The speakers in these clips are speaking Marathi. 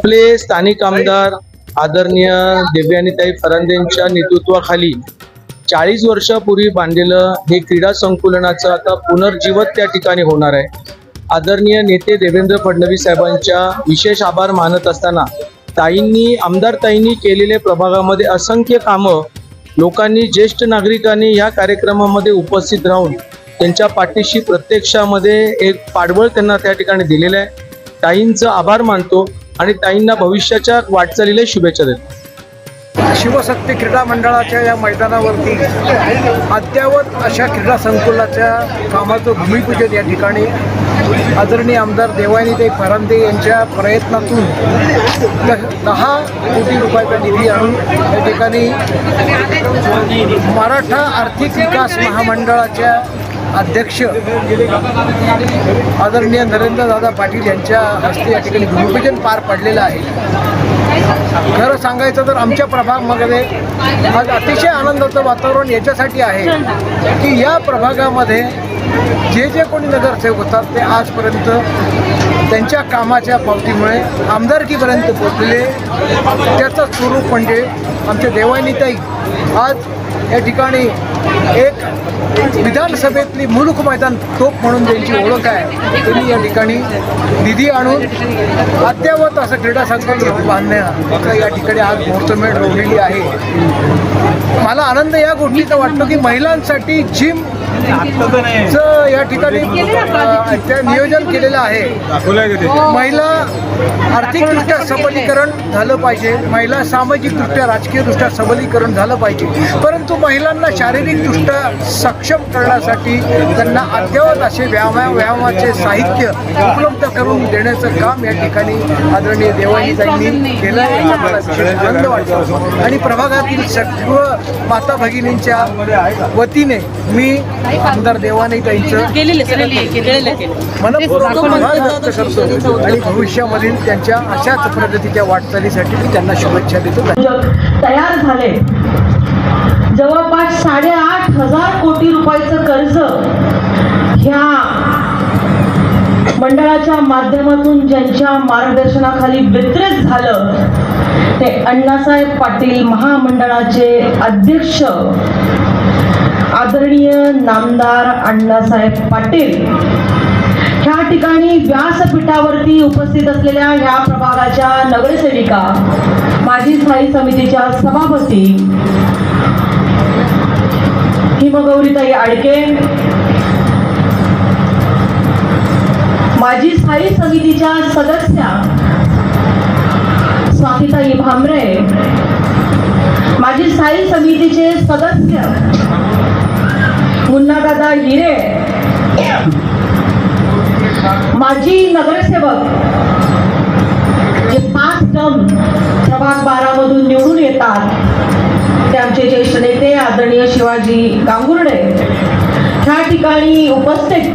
आपले स्थानिक आमदार आदरणीय दिव्यानीताई फरांदेंच्या नेतृत्वाखाली चाळीस वर्षापूर्वी बांधलेलं हे क्रीडा संकुलनाचं आता पुनर्जीवत त्या ठिकाणी होणार आहे. आदरणीय नेते देवेंद्र फडणवीस साहेबांच्या विशेष आभार मानत असताना ताईंनी आमदार ताईंनी केलेले प्रभागामध्ये असंख्य कामं लोकांनी ज्येष्ठ नागरिकांनी या कार्यक्रमामध्ये उपस्थित राहून त्यांच्या पाठीशी प्रत्यक्षामध्ये एक पाठबळ त्यांना त्या ठिकाणी दिलेलं आहे. ताईंचं आभार मानतो. आणि ताईंना भविष्याच्या वाटचालीला शुभेच्छा देतो. शिवशक्ती क्रीडा मंडळाच्या या मैदानावरती अद्ययावत अशा क्रीडा संकुलाच्या कामाचं भूमिपूजन या ठिकाणी आदरणीय आमदार देवानीताई फरांदे यांच्या प्रयत्नातून दहा कोटी रुपयाचा निधी आणून या ठिकाणी मराठा आर्थिक विकास महामंडळाच्या अध्यक्ष आदरणीय नरेंद्रदादा पाटील यांच्या हस्ते या ठिकाणी भूमिपूजन पार पडलेलं आहे. खरं सांगायचं तर आमच्या प्रभागामध्ये आज अतिशय आनंदाचं वातावरण याच्यासाठी आहे की या प्रभागामध्ये जे जे कोणी नगरसेवक होतात ते आजपर्यंत त्यांच्या कामाच्या पावतीमुळे आमदारकीपर्यंत पोचलेले त्याचं स्वरूप म्हणजे आमच्या देवानीताई आज या ठिकाणी एक विधानसभेतली मुलुक मैदान तोप म्हणून ज्यांची ओळख आहे. त्यांनी या ठिकाणी निधी आणून अद्ययावत असं क्रीडा संकुल बांधण्याचा या ठिकाणी आज मुहूर्तमेळ रोवलेली आहे. मला आनंद या गोष्टीचा वाटतो की महिलांसाठी जिम चं या ठिकाणी ते नियोजन केलेलं आहे. महिला आर्थिकदृष्ट्या सबलीकरण झालं पाहिजे. महिला सामाजिकदृष्ट्या राजकीयदृष्ट्या सबलीकरण झालं पाहिजे. परंतु महिलांना शारीरिकदृष्ट्या सक्षम करण्यासाठी त्यांना अद्ययावत असे व्यायाम व्यायामाचे साहित्य उपलब्ध करून देण्याचं काम या ठिकाणी आदरणीय देवानीताईंनी केलं आनंद वाटतो. आणि प्रभागातील सर्व माता भगिनींच्या वतीने मी आमदार मनपूर्वक आभार व्यक्त करतो. आणि भविष्यामधील त्यांच्या अशाच प्रगतीच्या वाटचालीसाठी मी त्यांना शुभेच्छा देतो. तयार झाले. कर्ज ह्या मंडळाच्या माध्यमातून ज्यांच्या मार्गदर्शनाखाली वितरित झालं ते अण्णासाहेब पाटील महामंडळाचे अध्यक्ष आदरणीय नामदार अण्णासाहेब पाटील. ह्या ठिकाणी व्यासपीठावरती उपस्थित असलेल्या ह्या प्रभागाच्या नगरसेविका माजी स्थायी समितीच्या सभापती हिमगौरीताई आडके. माजी स्थायी समितीच्या सदस्या स्वातीताई भामरे. माजी स्थायी समितीचे सदस्य मुन्नादादा हिरे. माजी नगरसेवक जे पाच टर्म प्रभाग बारामधून निवडून येतात. ते आमचे ज्येष्ठ नेते आदरणीय शिवाजी गांगुर्डे ह्या ठिकाणी उपस्थित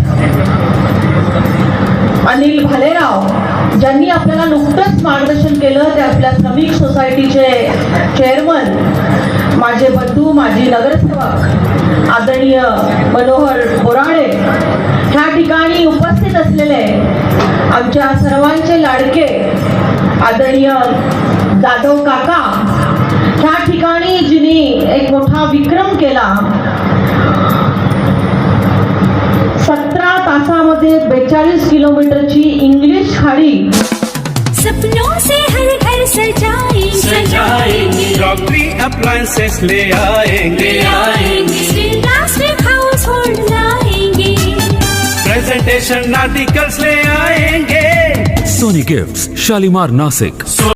अनिल भालेराव ज्यांनी आपल्याला नुकतंच मार्गदर्शन केलं ते आपल्या श्रमिक सोसायटीचे चेअरमन माझे बंधू माजी नगरसेवक आदरणीय मनोहर बोराडे ह्या ठिकाणी उपस्थित असलेले आमच्या सर्वांचे लाडके आदरणीय जाधव काका ह्या ठिकाणी जिने एक मोठा विक्रम केला सतरा तासामध्ये बेचाळीस किलोमीटरची इंग्लिश खाडी सपनों से हर घर सजाएँगे सजाएँगे। अप्लायंसेस ले आएँगे। आएँगे श्रीलास हाउस होल्ड लाएँगे। प्रेजेंटेशन आर्टिकल्स ले आएँगे। Sony Gifts, Shalimar Nasik.